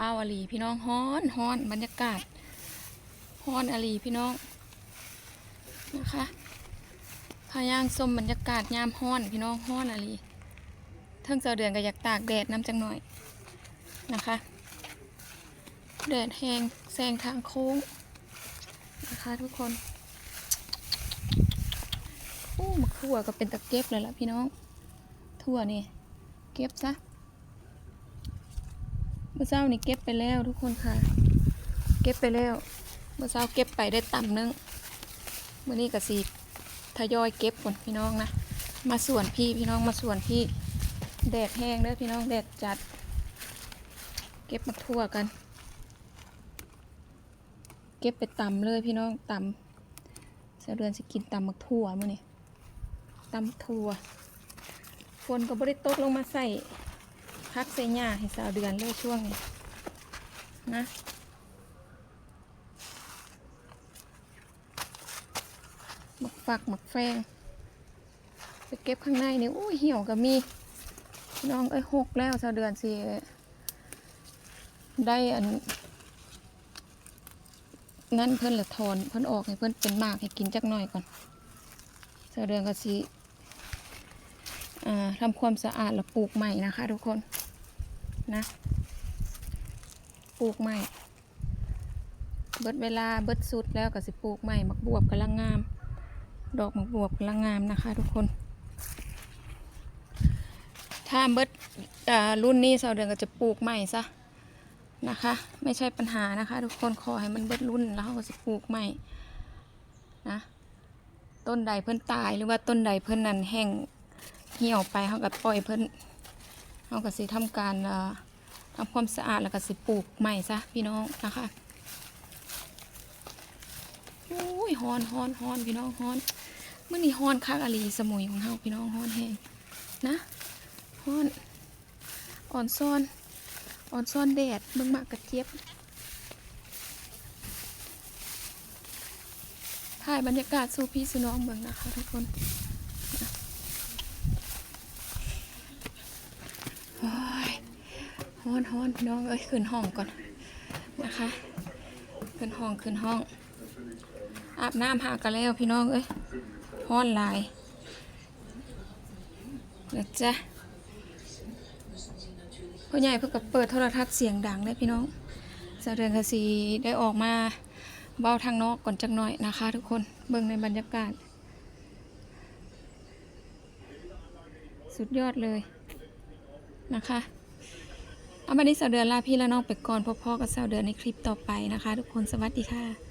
อ้าวอลีพี่น้องฮ้อนฮ้อนบรรยากาศฮ้อนอลีพี่น้องนะคะพายางสมบรรยากาศยามฮ้อนพี่น้องฮ้อนอลีเทิงเสาเดือนก็อยากตากแดดน้ำจังหน่อยนะคะแดดแห้งแซงทางโค้งนะคะทุกคนโอ้มะขั่วก็เป็นตะเก็บเลยล่ะพี่น้องถั่วนี่ เก็บซะ เมื่อเช้านี่เก็บไปแล้วทุกคนค่ะ เก็บไปแล้ว เมื่อเช้าเก็บไปได้ต่ำนึงเมื่อนี้ก็สีทยอยเก็บก่อนพี่น้องนะ มาส่วนพี่พี่น้องมาส่วนพี่แดดแห้งเด้อพี่น้องแดดจัด เก็บมาทั่วกัน เก็บไปต่ำเลยพี่น้องต่ำเสเดือนสิกินต่ำมักทั่วมื่อนี้ต่ำทั่วฝนก็บริตกลงมาใส่ พักใส่หญ้าให้สาวเดือนเลยช่วงนี้นะหมักฝักหมักแฟงไปเก็บข้างในนี่อุ้ยเหี่ยวก็มี น้องเอ้ยหกแล้วสาวเดือนสิได้อันนั่นเพิ่นละทอนเพิ่นออกให้เพิ่นเป็นมากให้กินจักหน่อยก่อนสาวเดือนก็สิอ่า ทำความสะอาดแล้วปลูกใหม่นะคะ ทุกคนนะ ปลูกใหม่ เบิดเวลาเบิดสุดแล้วก็สิปลูกใหม่มักบวบกำลังงาม ดอกมักบวบกำลังงามนะคะ ทุกคน ถ้าเบิดรุ่นนี้สาวเดือนก็จะปลูกใหม่ซะนะคะ ไม่ใช่ปัญหานะคะ ทุกคนขอให้มันเบิดรุ่นแล้วก็จะปลูกใหม่นะต้นใดเพิ่นตายหรือว่าต้นใดเพิ่นนั่นแห้ง เหี่ยวไปเขาก็ปล่อยเพิ่นเราก็สิทำการทำความสะอาดแล้วก็สิปลูกใหม่ซะพี่น้องนะคะโอ้ยฮอนฮอนฮอนพี่น้องฮอนเมื่อนี้ฮอนคักอลีสมุยของเฮาพี่น้องฮอนแห้งนะฮอนอ่อนซ่อนอ่อนซ่อนแดดเบิ่งมากกระเจี๊ยบถ่ายบรรยากาศสู่พี่สู่น้องเบิ่งนะคะทุกคน โอ้ย ฮ้อนฮ้อนพี่น้องเอ้ยขึ้นห้องก่อนนะคะขึ้นห้องขึ้นห้อง อาบน้ำหากันแล้วพี่น้องเอ้ยฮ้อนลายนะจ๊ะพ่อใหญ่เพิ่งกับเปิดโทรทัศน์เสียงดังเลยพี่น้องสะเดือนกสีได้ออกมาเบ้าทางนอกก่อนจักหน่อยนะคะ ทุกคนเบิ่งในบรรยากาศ สุดยอดเลยนะคะ เอาบันี้สาวเดือนลาพี่และน้องไปก่อนพ่อๆกับสาวเดือนในคลิปต่อไปนะคะ ทุกคนสวัสดีค่ะ